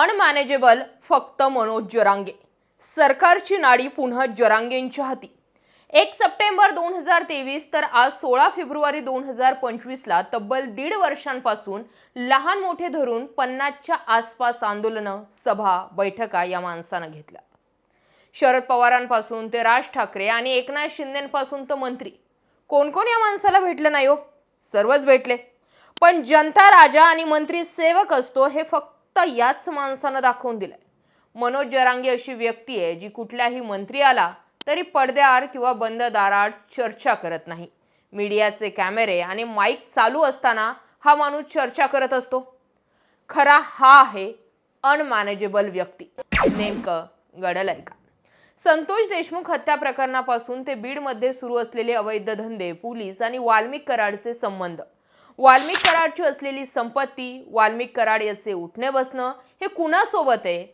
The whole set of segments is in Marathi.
अनमॅनेजेबल फक्त मनोज जरांगे. सरकारची नाडी पुन्हा जरांगेंच्या हाती. एक सप्टेंबर दोन हजार तेवीस तर आज सोळा फेब्रुवारी दोन हजार पंचवीसला तब्बल दीड वर्षांपासून लहान मोठे धरून पन्नासच्या आसपास आंदोलनं सभा बैठका या माणसानं घेतल्या. शरद पवारांपासून ते राज ठाकरे आणि एकनाथ शिंदेपासून तर मंत्री. कोण कोण या माणसाला भेटलं नाही हो? सर्वच भेटले. पण जनता राजा आणि मंत्री सेवक असतो हे फक्त याच माणसानं दाखवून दिलंय. मनोज जरांगे अशी व्यक्ती आहे जी कुठल्याही मंत्री आला तरी पडद्याआड किंवा बंद दाराआड चर्चा करत नाही. मीडियाचे कॅमेरे आणि माईक चालू असताना हा माणूस चर्चा करत असतो. खरा हा आहे अनमॅनेजेबल व्यक्ती. नेमकं घडलंय का? संतोष देशमुख हत्या प्रकरणापासून ते बीडमध्ये सुरू असलेले अवैध धंदे पोलीस आणि वाल्मिक कराडचे संबंध. वाल्मिक कराडची असलेली संपत्ती वाल्मिक कराड याचे उठणे बसणं हे कुणासोबत आहे?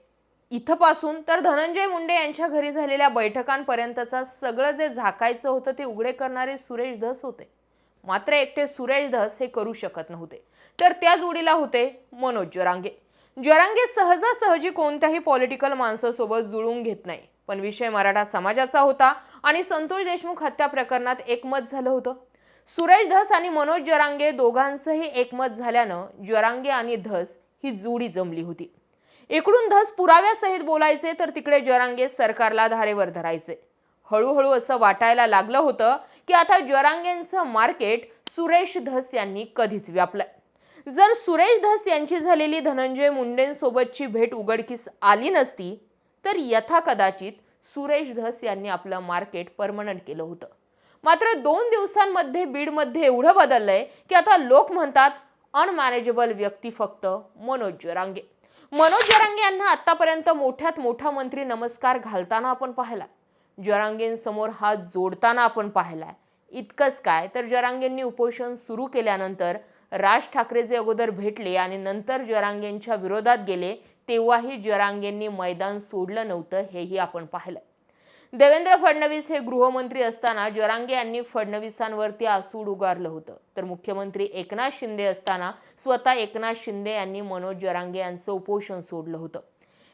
इथंपासून तर धनंजय मुंडे यांच्या घरी झालेल्या बैठकांपर्यंतचा सगळं जे झाकायचं होतं ते उघडे करणारे सुरेश धस होते. मात्र एकटे सुरेश धस हे करू शकत नव्हते. तर त्या जोडीला होते मनोज जरांगे. जरांगे सहजासहजी कोणत्याही पॉलिटिकल माणसासोबत जुळून घेत नाही. पण विषय मराठा समाजाचा होता आणि संतोष देशमुख हत्या प्रकरणात एकमत झालं होतं. सुरेश धस आणि मनोज जरांगे दोघांचंही एकमत झाल्यानं जरांगे आणि धस ही जोडी जमली होती. इकडून धस पुराव्यासहित बोलायचे तर तिकडे जरांगे सरकारला धारेवर धरायचे. हळूहळू असं वाटायला लागलं होतं की आता जरांगेंचं मार्केट सुरेश धस यांनी कधीच व्यापलं जर सुरेश धस यांची झालेली धनंजय मुंडेंसोबतची भेट उघडकीस आली नसती तर यथा कदाचित सुरेश धस यांनी आपलं मार्केट परमनंट केलं होतं. मात्र दोन दिवसांमध्ये बीडमध्ये एवढं बदललंय की आता लोक म्हणतात अनमॅनेजेबल व्यक्ती फक्त मनोज जरांगे. मनोज जरांगे यांना आतापर्यंत मोठ्यात मोठा मंत्री नमस्कार घालताना आपण पाहिला. जरांगेंसमोर हात जोडताना आपण पाहिलाय इतकंच काय तर जरांगेंनी उपोषण सुरू केल्यानंतर राज ठाकरे जे अगोदर भेटले आणि नंतर जरांगेंच्या विरोधात गेले तेव्हाही जरांगेंनी मैदान सोडलं नव्हतं हेही आपण पाहिलं. देवेंद्र फडणवीस हे गृहमंत्री असताना जरांगे यांनी फडणवीसांवरती आसूड उगारलं होतं. तर मुख्यमंत्री एकनाथ शिंदे असताना स्वतः एकनाथ शिंदे यांनी मनोज जरांगे यांचं उपोषण सोडलं होतं.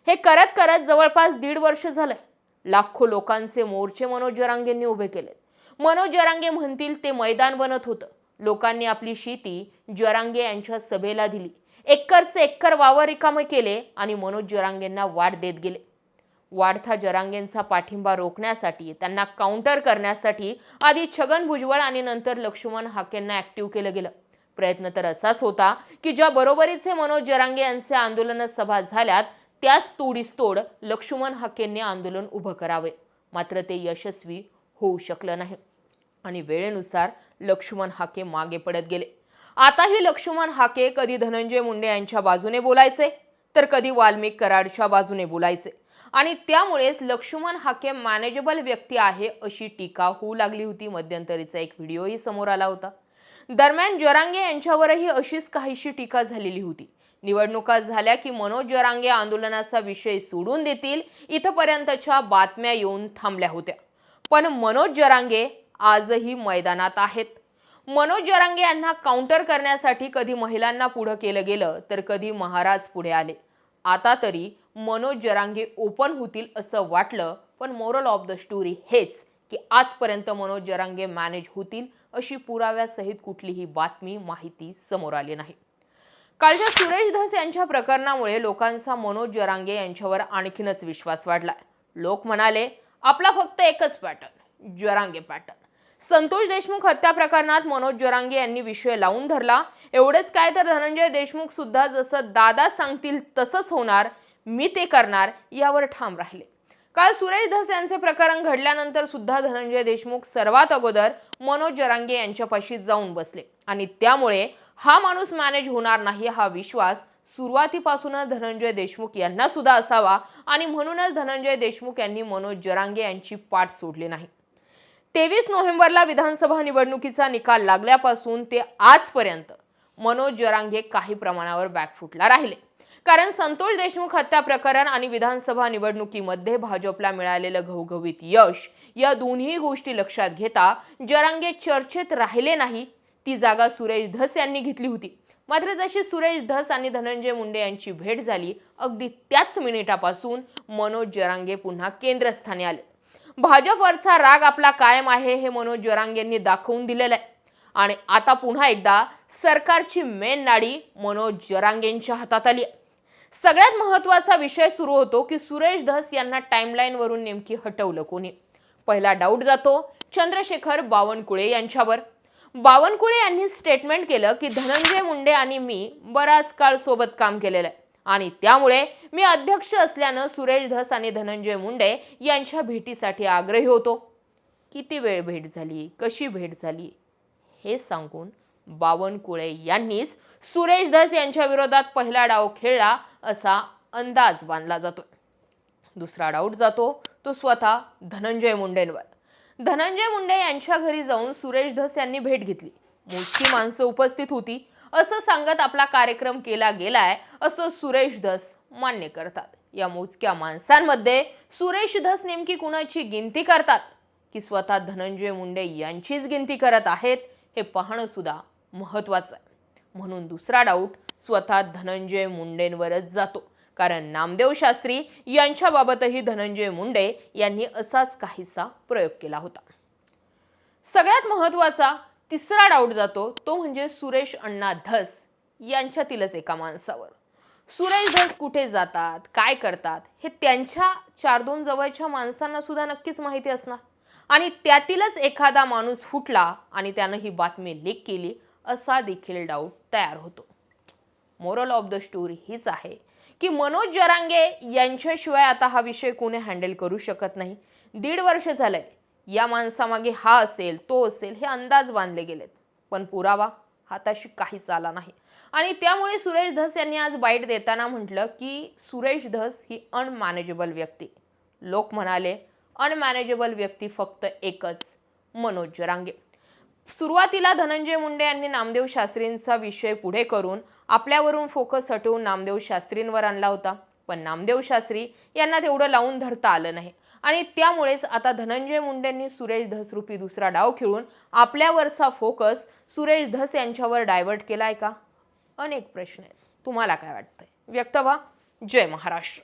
हे करत करत जवळपास दीड वर्ष झालंय. लाखो लोकांचे मोर्चे मनोज जरांगेंनी उभे केलेत. मनोज जरांगे म्हणतील ते मैदान बनत होतं. लोकांनी आपली शेती जरांगे यांच्या सभेला दिली. एक्करचे एक्कर वावर रिकामे केले आणि मनोज जरांगेंना वाट देत गेले. वाढता जरांगेंचा पाठिंबा रोखण्यासाठी त्यांना काउंटर करण्यासाठी आधी छगन भुजबळ आणि नंतर लक्ष्मण हाकेंना ऍक्टिव्ह केलं गेलं. प्रयत्न तर असाच होता की ज्या बरोबरीचे मनोज जरांगे यांचे आंदोलन सभा झाल्यात त्याच तोडीस तोड लक्ष्मण हाकेंनी आंदोलन उभं करावे. मात्र ते यशस्वी होऊ शकलं नाही. आणि वेळेनुसार लक्ष्मण हाके मागे पडत गेले. आताही लक्ष्मण हाके कधी धनंजय मुंडे यांच्या बाजूने बोलायचे तर कधी वाल्मिक कराडच्या बाजूने बोलायचे. आणि त्यामुळेच लक्ष्मण हाके मॅनेजेबल व्यक्ती आहे अशी टीका होऊ लागली होती. मध्यंतरीचा एक व्हिडिओही समोर आला होता. दरम्यान जरांगे यांच्यावरही अशीच काहीशी टीका झालेली होती. निवडणुका झाल्या की मनोज जरांगे आंदोलनाचा विषय सोडून देतील इथपर्यंतच्या बातम्या येऊन थांबल्या होत्या. पण मनोज जरांगे आजही मैदानात आहेत. मनोज जरांगे यांना काउंटर करण्यासाठी कधी महिलांना पुढं केलं गेलं तर कधी महाराज पुढे आले. आता तरी मनोज जरांगे ओपन होतील असं वाटलं पण मोरल ऑफ द स्टोरी हेच की आजपर्यंत मनोज जरांगे मॅनेज होतील अशी पुराव्यासहित कुठलीही बातमी माहिती समोर आली नाही. कालच्या सुरेश धस यांच्या प्रकरणामुळे लोकांचा मनोज जरांगे यांच्यावर आणखीनच विश्वास वाढला लोक म्हणाले आपला फक्त एकच पॅटर्न जरांगे पॅटर्न संतोष देशमुख हत्या प्रकरणात मनोज जरांगे यांनी विषय लावून धरला. एवढेच काय तर धनंजय देशमुख सुद्धा जसं दादा सांगतील तसंच होणार मी ते करणार यावर ठाम राहिले. काल सुरेश धस यांचे प्रकरण घडल्यानंतर सुद्धा धनंजय देशमुख सर्वात अगोदर मनोज जरांगे यांच्यापाशी जाऊन बसले. आणि त्यामुळे हा माणूस मॅनेज होणार नाही हा विश्वास सुरुवातीपासूनच धनंजय देशमुख यांना सुद्धा असावा आणि म्हणूनच धनंजय देशमुख यांनी मनोज जरांगे यांची पाठ सोडली नाही. तेवीस नोव्हेंबरला विधानसभा निवडणुकीचा निकाल लागल्यापासून ते आजपर्यंत मनोज जरांगे काही प्रमाणावर बॅकफुटला राहिले. कारण संतोष देशमुख हत्या प्रकरण आणि विधानसभा निवडणुकीमध्ये भाजपला मिळालेलं घवघवीत यश या दोन्ही गोष्टी लक्षात घेता जरांगे चर्चेत राहिले नाही ती जागा सुरेश धस यांनी घेतली होती. मात्र जशी सुरेश धस आणि धनंजय मुंडे यांची भेट झाली अगदी त्याच मिनिटापासून मनोज जरांगे पुन्हा केंद्रस्थानी आले. भाजपवरचा राग आपला कायम आहे हे मनोज जरांगेंनी दाखवून दिलेलं आहे. आणि आता पुन्हा एकदा सरकारची मेन नाडी मनोज जरांगेंच्या हातात आली आहे. सगळ्यात महत्त्वाचा विषय सुरू होतो की सुरेश धस यांना टाइमलाईन वरून नेमकी हटवलं कोणी? पहिला डाऊट जातो चंद्रशेखर बावनकुळे यांच्यावर. बावनकुळे यांनी स्टेटमेंट केलं की धनंजय मुंडे आणि मी बराच काळ सोबत काम केलेलं आहे. आणि त्यामुळे मी अध्यक्ष असल्यानं सुरेश धस आणि धनंजय मुंडे यांच्या भेटीसाठी आग्रही होतो. किती वेळ भेट झाली? कशी भेट झाली? हे सांगून बावनकुळे यांनीच सुरेश धस यांच्या विरोधात पहिला डाव खेळला असा अंदाज बांधला जातो दुसरा डाऊट जातो तो स्वतः धनंजय मुंडेंवर. धनंजय मुंडे यांच्या घरी जाऊन सुरेश धस यांनी भेट घेतली. मोजकी माणसं उपस्थित होती. असं सांगत आपला कार्यक्रम केला गेलाय असं सुरेश धस मान्य करतात. या मोजक्या माणसांमध्ये सुरेश धस नेमकी कुणाची गिनती करतात? की स्वतः धनंजय मुंडे यांचीच गिनती करत आहेत हे पाहणं सुद्धा महत्त्वाचं आहे. म्हणून दुसरा डाऊट स्वतः धनंजय मुंडेंवरच जातो. कारण नामदेव शास्त्री यांच्याबाबतही धनंजय मुंडे यांनी असाच काहीसा प्रयोग केला होता. सगळ्यात महत्त्वाचा तिसरा डाऊट जातो तो म्हणजे सुरेश अण्णा धस यांच्यातीलच एका माणसावर. सुरेश धस कुठे जातात काय करतात हे त्यांच्या चार दोन जवळच्या माणसांना सुद्धा नक्कीच माहिती असणार. आणि त्यातीलच एखादा माणूस फुटला आणि त्यानं ही बातमी लीक केली असा देखील डाऊट तयार होतो. मोरल ऑफ द स्टोरी हीच आहे की मनोज जरांगे यांच्याशिवाय आता हा विषय कोणी हँडल करू शकत नाही. दीड वर्ष झालंय. या माणसामागे हा असेल तो असेल हे अंदाज बांधले गेलेत. पण पुरावा हाताशी काहीच आला नाही. आणि त्यामुळे सुरेश धस यांनी आज बाईट देताना म्हटलं की सुरेश धस ही अनमॅनेजेबल व्यक्ती. लोक म्हणाले अनमॅनेजेबल व्यक्ती फक्त एकच मनोज जरांगे. सुरुवातीला धनंजय मुंडे यांनी नामदेव शास्त्रींचा विषय पुढे करून आपल्यावरून फोकस हटवून नामदेव शास्त्रींवर आणला होता. पण नामदेव शास्त्री यांना तेवढं लावून धरता आलं नाही. आणि त्यामुळेच आता धनंजय मुंडेंनी सुरेश धस रूपी दुसरा डाव खेळून आपल्यावरचा फोकस सुरेश धस यांच्यावर डायव्हर्ट केलाय का? अनेक प्रश्न आहेत. तुम्हाला काय वाटतंय? व्यक्त व्हा. जय महाराष्ट्र.